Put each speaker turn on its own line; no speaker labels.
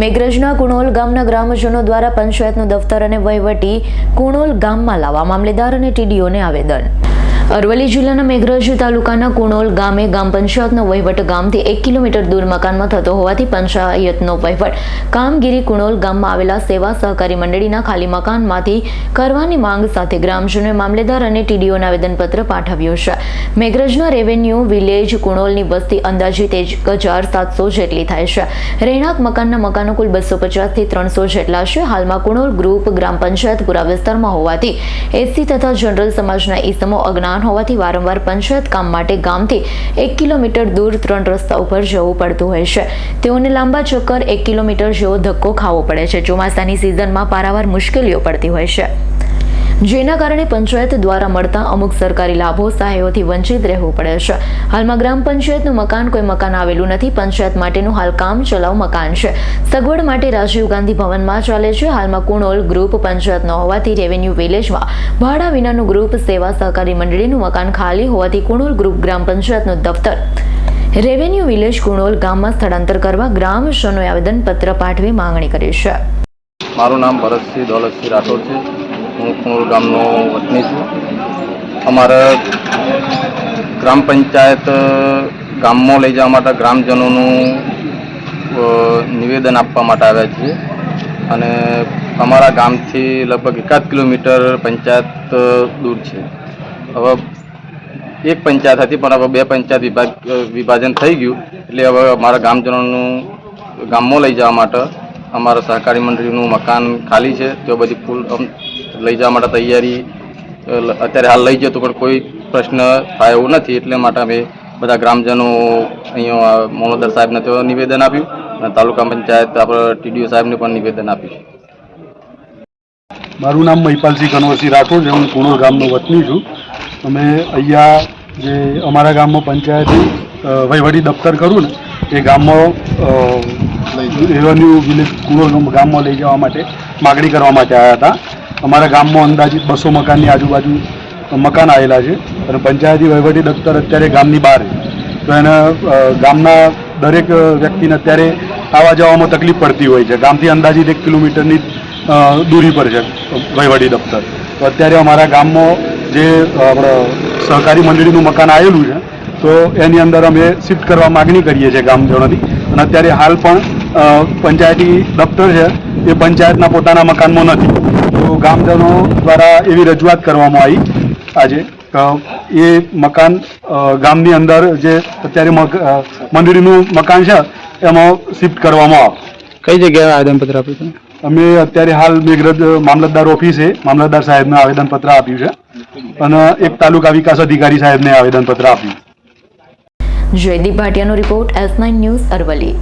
મેઘરજના કુણોલ ગામના ગ્રામજનો દ્વારા પંચાયતનું દફતર અને વહીવટી કુણોલ ગામમાં લાવવા મામલેદાર અને ટીડીઓને આવેદન. અરવલ્લી જિલ્લાના મેઘરજ તાલુકાના કુણોલ ગામે ગ્રામ પંચાયતનો વહીવટ ગામથી એક કિલોમીટર દૂર મકાનમાં થતો હોવાથી પંચાયતનો વહીવટ કામગીરી કુણોલ ગામમાં આવેલા સેવા સહકારી મંડળીના ખાલી મકાનમાંથી કરવાની માંગ સાથે ગ્રામજનોએ મામલેદાર અને ટીડીઓને આવેદનપત્ર પાઠવ્યું છે. મેઘરજના રેવન્યુ વિલેજ કુણોલની વસ્તી અંદાજિત એક હજાર સાતસો જેટલી થાય છે. રહેણાંક મકાનના મકાનો કુલ બસો પચાસથી ત્રણસો જેટલા છે. હાલમાં કુણોલ ગ્રુપ ગ્રામ પંચાયત પુરા વિસ્તારમાં હોવાથી એસસી તથા જનરલ સમાજના ઈસમો અજ્ઞાન હોવાથી વારંવાર પંચાયત કામ માટે ગામથી એક કિલોમીટર દૂર ત્રણ રસ્તા ઉપર જવું પડતું હોય છે. તેઓને લાંબા ચક્કર એક કિલોમીટર જેવો ધક્કો ખાવો પડે છે. ચોમાસાની સિઝનમાં પારાવાર મુશ્કેલીઓ પડતી હોય છે. જેના કારણે પંચાયત દ્વારા મળતા અમુક સરકારી લાભો સહાયોથી વંચિત રહેવું પડે છે. હાલમાં ગ્રામ પંચાયતનું મકાન કોઈ મકાન આવેલું નથી. પંચાયત માટેનું હાલ કામ ચલાવ મકાન છે. સગવડ માટે રાજીવ ગાંધી ભવનમાં ચાલે છે. હાલમાં કુણોલ ગ્રુપ પંચાયત ન હોવાથી રેવન્યુ વિલેજમાં ભાડા વિનાનું ગ્રુપ સેવા સહકારી મંડળીનું મકાન ખાલી હોવાથી કુણોલ ગ્રુપ ગ્રામ પંચાયતનું દફતર. રેવન્યુ વિલેજ કુણોલ ગામમાં સ્થળાંતર કરવા ગ્રામજનોએ આવેદનપત્ર પાઠવી માંગણી કરી છે.
મારું નામ ભરતસિંહ દોલતસિંહ રાઠોડ છે. હું કુણોલ ગામનો વતની છું. અમારા ગ્રામ પંચાયત ગામમાં લઈ જવા માટે ગ્રામજનોનું નિવેદન આપવા માટે આવ્યા છીએ. અને અમારા ગામથી લગભગ એકાદ કિલોમીટર પંચાયત દૂર છે. હવે એક પંચાયત હતી, પણ હવે બે પંચાયત વિભાગ વિભાજન થઈ ગયું. એટલે હવે અમારા ગામજનોનું ગામમાં લઈ જવા માટે અમારા સહકારી મંડળીનું મકાન ખાલી છે, તે બધી ફૂલ લઈ જવા માટે તૈયારી અત્યારે હાલ લઈ જતું પણ કોઈ પ્રશ્ન થાય એવું નથી, એટલે માટે અમે બધા ગ્રામજનો અહીંયા મોનોદર સાહેબને તો નિવેદન આપ્યું અને તાલુકા પંચાયત આપણે ટીડીઓ સાહેબને પણ નિવેદન આપ્યું
મારું નામ મહિપાલસિંહ કનવરસિંહ રાઠોડ છે, હું કુણોલ ગામનો વતની છું. અમે અહીંયા જે અમારા ગામમાં પંચાયતી વહીવટી દફતર કરું ને, એ ગામમાં રેવન્યુ વિલેજ કુણોલ ગામમાં લઈ જવા માટે માગણી કરવા માટે આવ્યા હતા. અમારા ગામમાં અંદાજિત બસો મકાનની આજુબાજુ મકાન આવેલા છે અને પંચાયતી વહીવટી દફતર અત્યારે ગામની બહાર તો એને ગામના દરેક વ્યક્તિને અત્યારે આવવા જવામાં તકલીફ પડતી હોય છે. ગામથી અંદાજિત એક કિલોમીટરની દૂરી પર છે વહીવટી દફતર. તો અત્યારે અમારા ગામમાં જે આપણે સહકારી મંડળીનું મકાન આવેલું છે, તો એની અંદર અમે શિફ્ટ કરવા માગણી કરીએ છીએ ગામજનોની અને અત્યારે હાલ પણ પંચાયતી દફતર છે એ પંચાયતના પોતાના મકાનમાં નથી. તો ગામજનો દ્વારા એવી રજૂઆત કરવામાં આવી આજે. એ મકાન ગામની અંદર જે અત્યારે મંદિરનું મકાન છે એમાં શિફ્ટ કરવામાં આવે.
કઈ જગ્યાએ આવેદનપત્ર આપ્યું છે
અમે અત્યારે હાલ મેઘરજ મામલતદાર ઓફિસે મામલતદાર સાહેબને આવેદનપત્ર આપ્યું છે. અને એક તાલુકા વિકાસ અધિકારી સાહેબને આવેદનપત્ર આપ્યું.
Jaydeep ભાટિયાનો report S nine news Aravalli.